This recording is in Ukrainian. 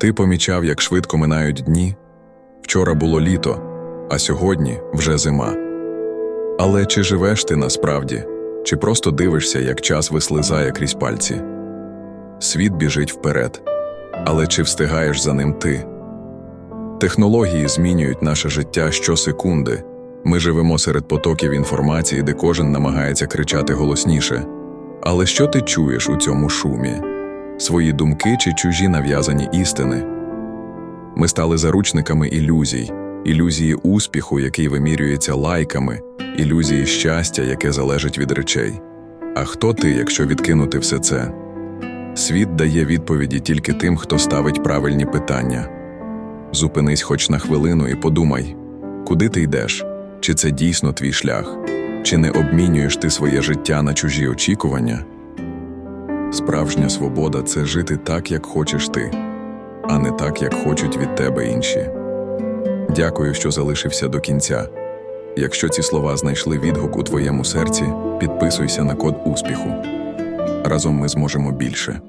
Ти помічав, як швидко минають дні? Вчора було літо, а сьогодні вже зима. Але чи живеш ти насправді, чи просто дивишся, як час вислизає крізь пальці? Світ біжить вперед, але чи встигаєш за ним ти? Технології змінюють наше життя щосекунди. Ми живемо серед потоків інформації, де кожен намагається кричати голосніше. Але що ти чуєш у цьому шумі? Свої думки чи чужі нав'язані істини? Ми стали заручниками ілюзій, ілюзії успіху, який вимірюється лайками, ілюзії щастя, яке залежить від речей. А хто ти, якщо відкинути все це? Світ дає відповіді тільки тим, хто ставить правильні питання. Зупинись хоч на хвилину і подумай, куди ти йдеш? Чи це дійсно твій шлях? Чи не обмінюєш ти своє життя на чужі очікування? Справжня свобода це жити так, як хочеш ти, а не так, як хочуть від тебе інші. Дякую, що залишився до кінця. Якщо ці слова знайшли відгук у твоєму серці, підписуйся на код успіху. Разом ми зможемо більше.